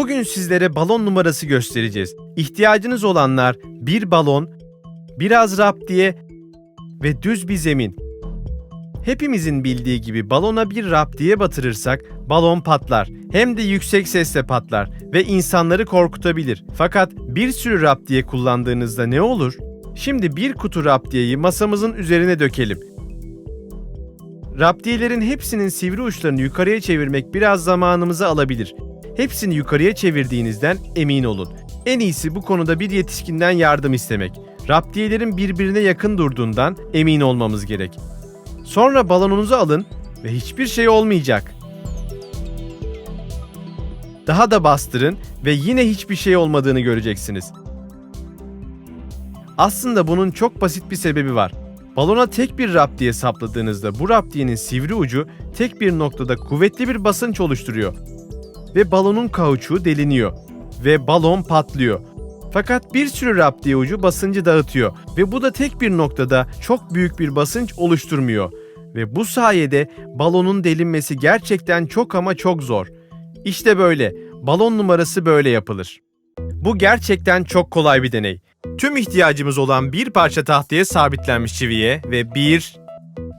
Bugün sizlere balon numarası göstereceğiz. İhtiyacınız olanlar bir balon, biraz raptiye ve düz bir zemin. Hepimizin bildiği gibi balona bir raptiye batırırsak balon patlar. Hem de yüksek sesle patlar ve insanları korkutabilir. Fakat bir sürü raptiye kullandığınızda ne olur? Şimdi bir kutu raptiyeyi masamızın üzerine dökelim. Raptiyelerin hepsinin sivri uçlarını yukarıya çevirmek biraz zamanımızı alabilir. Hepsini yukarıya çevirdiğinizden emin olun. En iyisi bu konuda bir yetişkinden yardım istemek. Raptiyelerin birbirine yakın durduğundan emin olmamız gerek. Sonra balonunuzu alın ve hiçbir şey olmayacak. Daha da bastırın ve yine hiçbir şey olmadığını göreceksiniz. Aslında bunun çok basit bir sebebi var. Balona tek bir raptiye sapladığınızda bu raptiyenin sivri ucu tek bir noktada kuvvetli bir basınç oluşturuyor ve balonun kauçuğu deliniyor ve balon patlıyor. Fakat bir sürü raptiye ucu basıncı dağıtıyor ve bu da tek bir noktada çok büyük bir basınç oluşturmuyor ve bu sayede balonun delinmesi gerçekten çok ama çok zor. İşte böyle. Balon numarası böyle yapılır. Bu gerçekten çok kolay bir deney. Tüm ihtiyacımız olan bir parça tahtaya sabitlenmiş çiviye ve 1,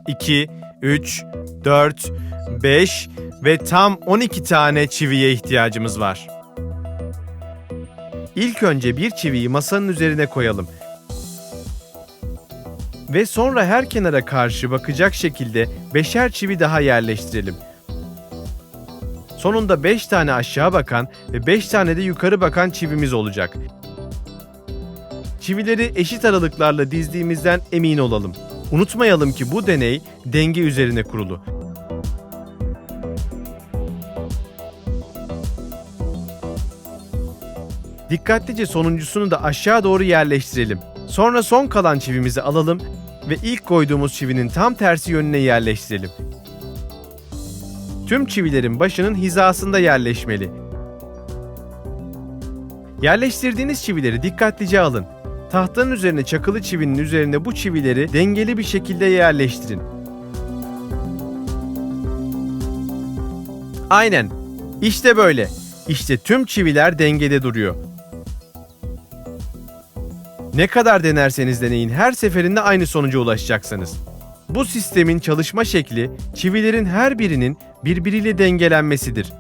2, 3, 4, 5 ve tam 12 tane çiviye ihtiyacımız var. İlk önce bir çiviyi masanın üzerine koyalım. Ve sonra her kenara karşı bakacak şekilde beşer çivi daha yerleştirelim. Sonunda 5 tane aşağı bakan ve 5 tane de yukarı bakan çivimiz olacak. Çivileri eşit aralıklarla dizdiğimizden emin olalım. Unutmayalım ki bu deney denge üzerine kurulu. Dikkatlice sonuncusunu da aşağı doğru yerleştirelim. Sonra son kalan çivimizi alalım ve ilk koyduğumuz çivinin tam tersi yönüne yerleştirelim. Tüm çivilerin başının hizasında yerleşmeli. Yerleştirdiğiniz çivileri dikkatlice alın. Tahtanın üzerine çakılı çivinin üzerine bu çivileri dengeli bir şekilde yerleştirin. Aynen. İşte böyle. İşte tüm çiviler dengede duruyor. Ne kadar denerseniz deneyin her seferinde aynı sonuca ulaşacaksınız. Bu sistemin çalışma şekli çivilerin her birinin birbiriyle dengelenmesidir.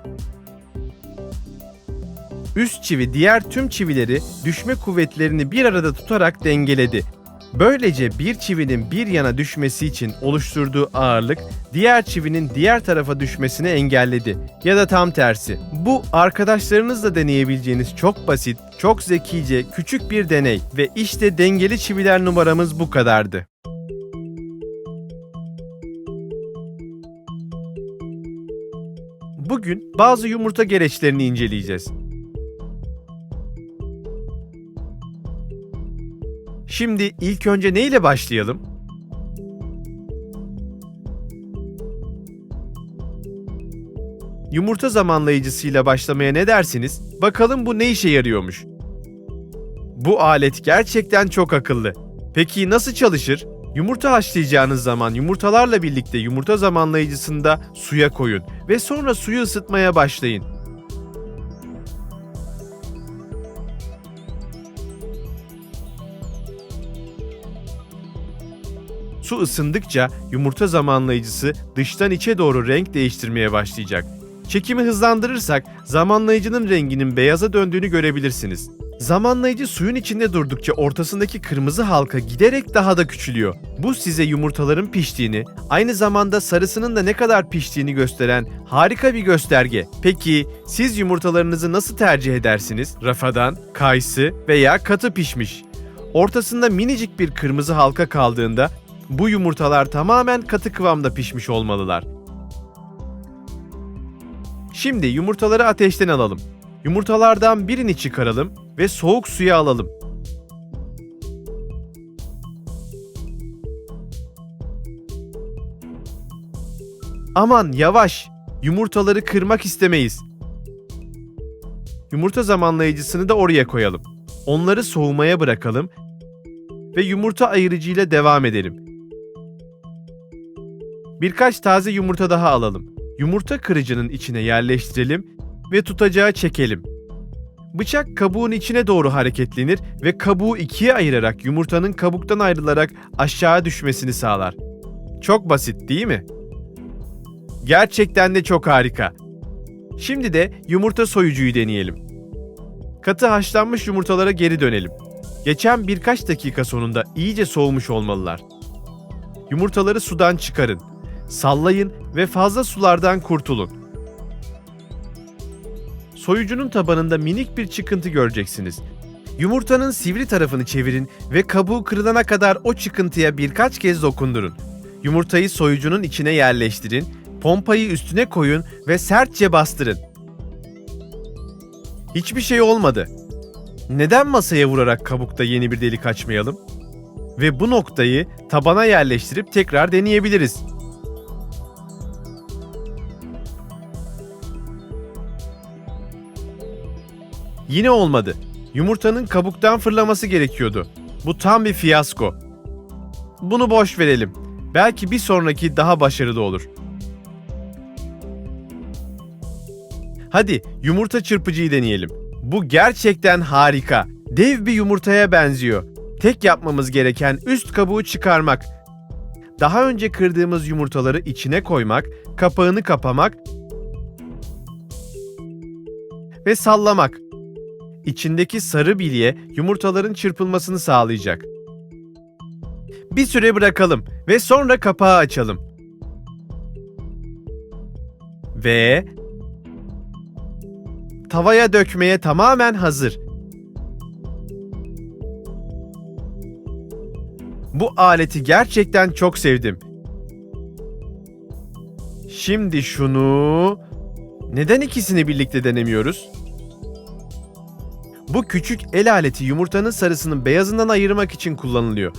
Üst çivi diğer tüm çivileri düşme kuvvetlerini bir arada tutarak dengeledi. Böylece bir çivinin bir yana düşmesi için oluşturduğu ağırlık diğer çivinin diğer tarafa düşmesini engelledi. Ya da tam tersi. Bu arkadaşlarınızla deneyebileceğiniz çok basit, çok zekice, küçük bir deney ve işte dengeli çiviler numaramız bu kadardı. Bugün bazı yumurta gereçlerini inceleyeceğiz. Şimdi ilk önce ne ile başlayalım? Yumurta zamanlayıcısıyla başlamaya ne dersiniz? Bakalım bu ne işe yarıyormuş. Bu alet gerçekten çok akıllı. Peki nasıl çalışır? Yumurta haşlayacağınız zaman yumurtalarla birlikte yumurta zamanlayıcısında suya koyun ve sonra suyu ısıtmaya başlayın. Su ısındıkça yumurta zamanlayıcısı dıştan içe doğru renk değiştirmeye başlayacak. Çekimi hızlandırırsak zamanlayıcının renginin beyaza döndüğünü görebilirsiniz. Zamanlayıcı suyun içinde durdukça ortasındaki kırmızı halka giderek daha da küçülüyor. Bu size yumurtaların piştiğini, aynı zamanda sarısının da ne kadar piştiğini gösteren harika bir gösterge. Peki siz yumurtalarınızı nasıl tercih edersiniz? Rafadan, kayısı veya katı pişmiş. Ortasında minicik bir kırmızı halka kaldığında bu yumurtalar tamamen katı kıvamda pişmiş olmalılar. Şimdi yumurtaları ateşten alalım. Yumurtalardan birini çıkaralım ve soğuk suya alalım. Aman yavaş. Yumurtaları kırmak istemeyiz. Yumurta zamanlayıcısını da oraya koyalım. Onları soğumaya bırakalım ve yumurta ayırıcıyla devam edelim. Birkaç taze yumurta daha alalım. Yumurta kırıcının içine yerleştirelim ve tutacağı çekelim. Bıçak kabuğun içine doğru hareketlenir ve kabuğu ikiye ayırarak yumurtanın kabuktan ayrılarak aşağı düşmesini sağlar. Çok basit değil mi? Gerçekten de çok harika. Şimdi de yumurta soyucuyu deneyelim. Katı haşlanmış yumurtalara geri dönelim. Geçen birkaç dakika sonunda iyice soğumuş olmalılar. Yumurtaları sudan çıkarın. Sallayın ve fazla sulardan kurtulun. Soyucunun tabanında minik bir çıkıntı göreceksiniz. Yumurtanın sivri tarafını çevirin ve kabuğu kırılana kadar o çıkıntıya birkaç kez dokundurun. Yumurtayı soyucunun içine yerleştirin, pompayı üstüne koyun ve sertçe bastırın. Hiçbir şey olmadı. Neden masaya vurarak kabukta yeni bir delik açmayalım? Ve bu noktayı tabana yerleştirip tekrar deneyebiliriz. Yine olmadı. Yumurtanın kabuktan fırlaması gerekiyordu. Bu tam bir fiyasko. Bunu boş verelim. Belki bir sonraki daha başarılı olur. Hadi yumurta çırpıcıyı deneyelim. Bu gerçekten harika. Dev bir yumurtaya benziyor. Tek yapmamız gereken üst kabuğu çıkarmak. Daha önce kırdığımız yumurtaları içine koymak, kapağını kapamak ve sallamak. İçindeki sarı bilye yumurtaların çırpılmasını sağlayacak. Bir süre bırakalım ve sonra kapağı açalım. Ve tavaya dökmeye tamamen hazır. Bu aleti gerçekten çok sevdim. Şimdi şunu neden ikisini birlikte denemiyoruz? Bu küçük el aleti yumurtanın sarısının beyazından ayırmak için kullanılıyor.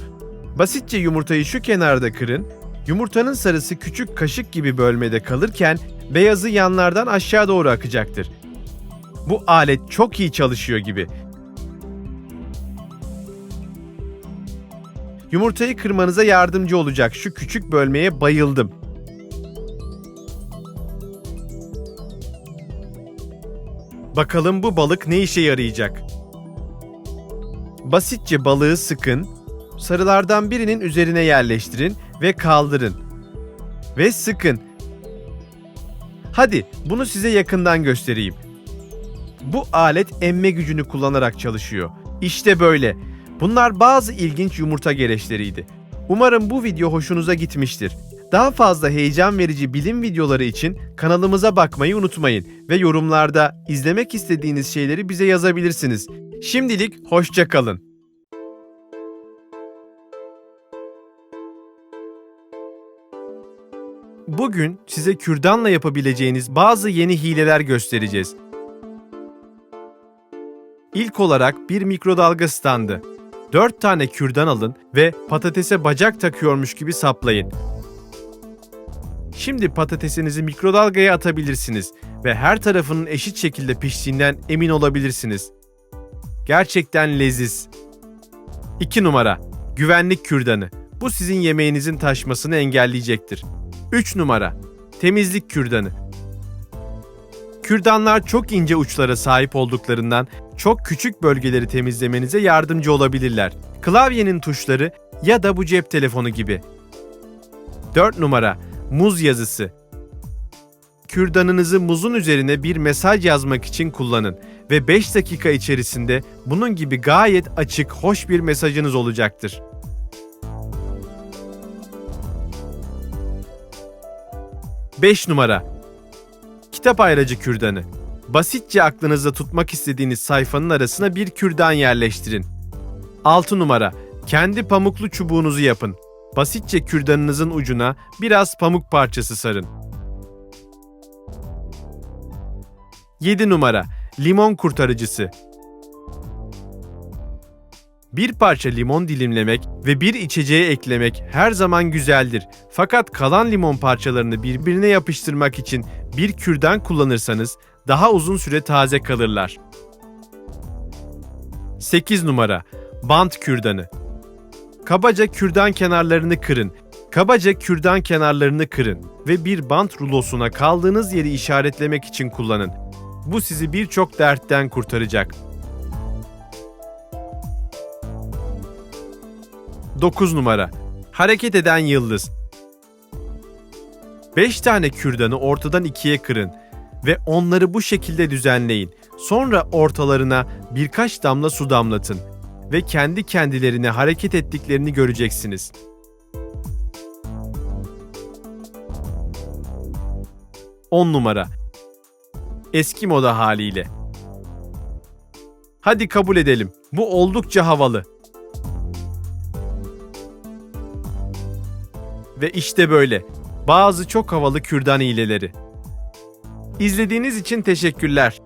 Basitçe yumurtayı şu kenarda kırın. Yumurtanın sarısı küçük kaşık gibi bölmede kalırken beyazı yanlardan aşağı doğru akacaktır. Bu alet çok iyi çalışıyor gibi. Yumurtayı kırmanıza yardımcı olacak şu küçük bölmeye bayıldım. Bakalım bu balık ne işe yarayacak? Basitçe balığı sıkın, sarılardan birinin üzerine yerleştirin ve kaldırın. Ve sıkın. Hadi bunu size yakından göstereyim. Bu alet emme gücünü kullanarak çalışıyor. İşte böyle. Bunlar bazı ilginç yumurta gereçleriydi. Umarım bu video hoşunuza gitmiştir. Daha fazla heyecan verici bilim videoları için kanalımıza bakmayı unutmayın ve yorumlarda izlemek istediğiniz şeyleri bize yazabilirsiniz. Şimdilik hoşça kalın. Bugün size kürdanla yapabileceğiniz bazı yeni hileler göstereceğiz. İlk olarak bir mikrodalga standı. 4 tane kürdan alın ve patatese bacak takıyormuş gibi saplayın. Şimdi patatesinizi mikrodalgaya atabilirsiniz ve her tarafının eşit şekilde piştiğinden emin olabilirsiniz. Gerçekten leziz. 2 numara güvenlik kürdanı. Bu sizin yemeğinizin taşmasını engelleyecektir. 3 numara temizlik kürdanı. Kürdanlar çok ince uçlara sahip olduklarından çok küçük bölgeleri temizlemenize yardımcı olabilirler. Klavyenin tuşları ya da bu cep telefonu gibi. 4 numara muz yazısı. Kürdanınızı muzun üzerine bir mesaj yazmak için kullanın ve 5 dakika içerisinde bunun gibi gayet açık, hoş bir mesajınız olacaktır. Beş numara Kitap ayracı kürdanı. Basitçe aklınızda tutmak istediğiniz sayfanın arasına bir kürdan yerleştirin. 6 numara. Kendi pamuklu çubuğunuzu yapın. Basitçe kürdanınızın ucuna biraz pamuk parçası sarın. 7 numara. Limon kurtarıcısı. Bir parça limon dilimlemek ve bir içeceğe eklemek her zaman güzeldir. Fakat kalan limon parçalarını birbirine yapıştırmak için bir kürdan kullanırsanız daha uzun süre taze kalırlar. 8 numara Bant kürdanı. Kabaca kürdan kenarlarını kırın. Kabaca kürdan kenarlarını kırın ve bir bant rulosuna kaldığınız yeri işaretlemek için kullanın. Bu sizi birçok dertten kurtaracak. 9 numara. Hareket eden yıldız. 5 tane kürdanı ortadan ikiye kırın ve onları bu şekilde düzenleyin. Sonra ortalarına birkaç damla su damlatın ve kendi kendilerine hareket ettiklerini göreceksiniz. On numara. Eski moda haliyle. Hadi kabul edelim. Bu oldukça havalı. Ve işte böyle. Bazı çok havalı kürdan hileleri. İzlediğiniz için teşekkürler.